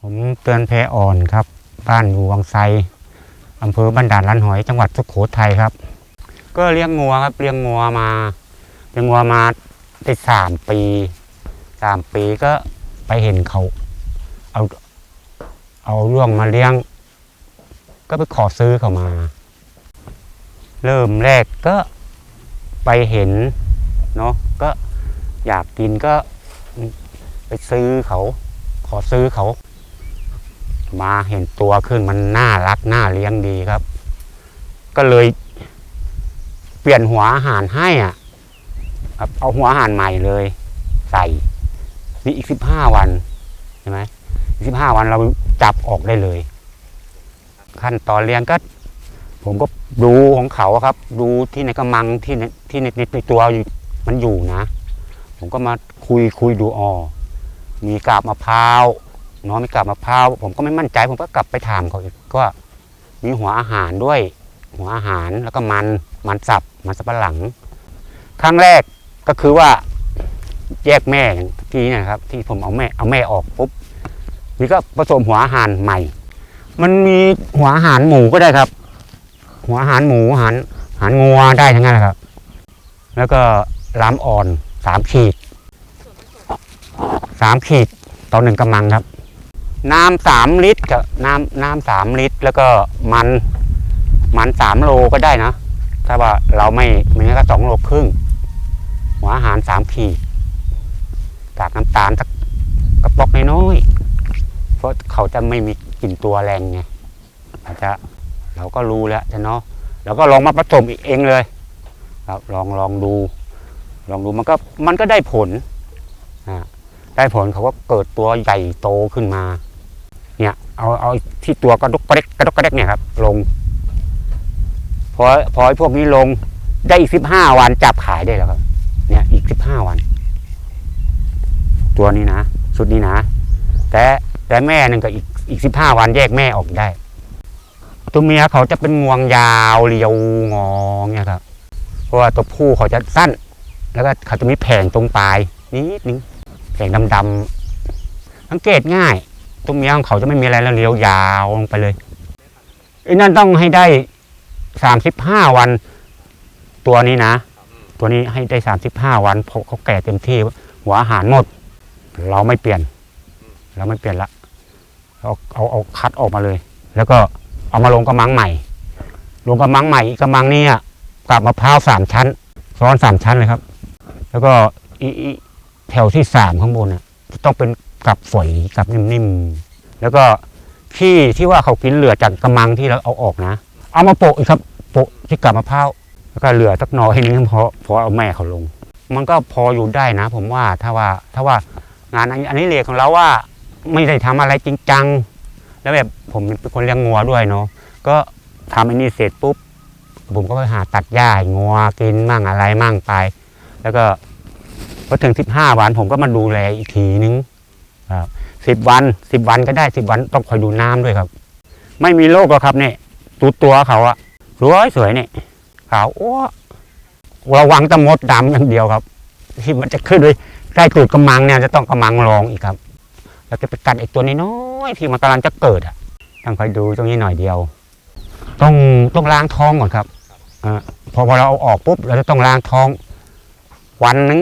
ผมเตือนแพอ่อนครับ บ้านอยู่วังไซอำเภอบ้านด่านลันหอยจังหวัดสุโขทัยครับ ก็เลี้ยงงัวครับเลี้ยงงัวมาเลี้ยงงัวมาได้สามปีสามปีก็ไปเห็นเขา เอา เอาร่วงมาเลี้ยง ก็ไปขอซื้อเขามา เริ่มแรกก็ไปเห็นเนาะก็อยากกินก็ไปซื้อเขา ขอซื้อเขา มาเห็นตัวขึ้นมันน่ารักน่าเลี้ยงดีครับ ก็เลยเปลี่ยนหัวอาหารให้อะครับเอาหัวอาหารใหม่เลย ใส่นี่อีกสิบห้าวันใช่ไหม สิบห้าวันเราจับออกได้เลย ขั้นตอนเลี้ยงก็ ผมก็ดูของเขาครับ ดูที่ในกระมังที่ในที่ในในตัวมันอยู่นะ ผมก็มาคุยคุยดูอ๋อมีกาบมะพร้าวน้องมีกาบมะพร้าวผมก็ไม่มั่นใจผมก็กลับไปถามเขาอีกก็มีหัวอาหารด้วย หัวอาหารแล้วก็มันมันสับมันสับปะหลัง ครั้งแรกก็คือว่าแยกแม่ที่นี่นะครับ ที่ผมเอาแม่เอาแม่ออกปุ๊บ นี่ก็ผสมหัวอาหารใหม่ มันมีหัวอาหารหมูก็ได้ครับ หัวอาหารหมูอาหารอาหารงัวได้ทั้งนั้นแหละครับ แล้วก็ล้ำอ่อนสามขีดสามขีดต่อหนึ่งกำมังครับ น้ำสามลิตรกับน้ำน้ำสามลิตร แล้วก็มันมันสามโลก็ได้นะ ถ้าว่าเราไม่ไม่งั้นก็สองโลครึ่ง หัวอาหารสามขีดกากน้ำตาลสักกระป๋องน้อย เพราะเขาจะไม่มีกลิ่นตัวแรงไงอาจจะเราก็รู้แล้วเนาะเราก็ลองมาผสมอีกเองเลยครับลองลองดู ลองดูมันก็มันก็ได้ผลได้ผลเขาก็เกิดตัวใหญ่โตขึ้นมา เนี่ยเอาเอาที่ตัวกระดกกระเดกกระดกกระเดกเนี่ยครับ ลงพอพอพวกนี้ลงได้อีกสิบห้าวันจับขายได้แล้วครับ เนี่ยอีกสิบห้าวัน ตัวนี้นะชุดนี้นะ แต่ แต่แม่หนึ่งก็อีกอีกสิบห้าวันแยกแม่ออกได้ ตัวเมียเขาจะเป็นงวงยาวเรียวงอเนี่ยครับ เพราะว่าตัวผู้เขาจะสั้น แล้วก็เขาจะมีแผงตรงปลายนิดนึงแผงดำๆสังเกตง่าย ตัวเมียของเขาจะไม่มีอะไรแล้วเลี้ยวยาวลงไปเลยไอ้นั่นต้องให้ได้สามสิบห้าวัน ตัวนี้นะ ตัวนี้ให้ได้สามสิบห้าวันเพราะเขาแก่เต็มที่หัวอาหารหมด เราไม่เปลี่ยน เราไม่เปลี่ยนละเอาเอาเอาคัดออกมาเลย แล้วก็เอามาลงกระมังใหม่ ลงกระมังใหม่กระมังนี้อะกับมะพร้าวสามชั้น ซ้อนสามชั้นเลยครับ แล้วก็อีแถวที่สามข้างบนน่ะต้องเป็นกับฝอยกับนิ่มๆแล้วก็ขี้ที่ว่าเขากินเหลือจากกระมังที่เราเอาออกนะ เอามาโปะอีกครับโปะที่กับมะพร้าวแล้วก็เหลือสักหน่อยนึงพอพอเอาแม่เขาลง มันก็พออยู่ได้นะ ผมว่าถ้าว่าถ้าว่างานอันอันนี้เรียกของเราว่า ไม่ได้ทำอะไรจริงจัง แล้วแบบผมเป็นคนเลี้ยงงัวด้วยเนาะก็ทำอันนี้เสร็จปุ๊บ ผมก็ไปหาตัดหญ้างัวกินมั่งอะไรมั่งไป แล้วก็พอถึงสิบห้าวันผมก็มาดูแลอีกทีนึงครับสิบวันสิบวันก็ได้สิบวันต้องคอยดูน้ำด้วยครับ ไม่มีโรคหรอกครับเนี่ยตัวตัวเขาอะสวยสวยเนี่ยขาวอ้วระวังแตะมดดำอย่างเดียวครับ ที่มันจะขึ้นด้วยใกล้ตูดกระมังเนี่ยจะต้องกระมังรองอีกครับ แล้วก็ไปกัดไอ้ตัวน้อยๆที่มันกำลังจะเกิดอะต้องคอยดูตรงนี้หน่อยเดียว ต้องต้องล้างท้องก่อนครับอ่าพอพอเราเอาออกปุ๊บเราจะต้องล้างท้อง วันหนึง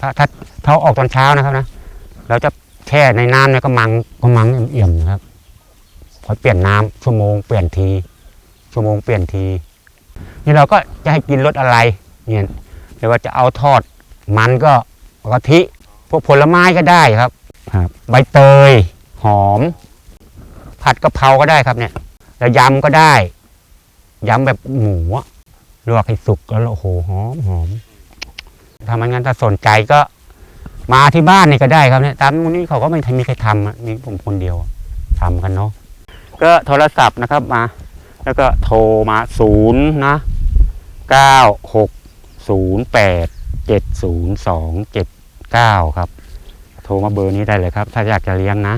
ถ้าถ้าถ้าออกตอนเช้านะครับนะเราจะแช่ในน้ำในกระมังกระมังเอี่ยมๆนะครับคอเปลี่ยนน้ำชั่วโมงเปลี่ยนที ชั่วโมงเปลี่ยนที นี่เราก็จะให้กินรสอะไรเนี่ยไม่ว่าจะเอาทอดมันก็กะทิพวกผลไม้ก็ได้ครับ ครับ ใบเตย หอม ผัดกะเพราก็ได้ครับเนี่ย แล้วยำก็ได้ยำแบบหมูอะลวกให้สุกแล้วโอ้โหหอมหอมถ้ามันงั้นถ้าสนใจก็ มาที่บ้านนี่ก็ได้ครับเนี่ยตามวันนี้เขาก็ไม่มีใครทำอะมีผมคนเดียวทำกันเนาะก็โทรศัพท์นะครับมา แล้วก็โทรมาศูนย์นะเก้าหกศูนย์แปดเจ็ดศูนย์สองเจ็ดเก้าครับ โทรมาเบอร์นี้ได้เลยครับ ถ้าอยากจะเลี้ยงนะ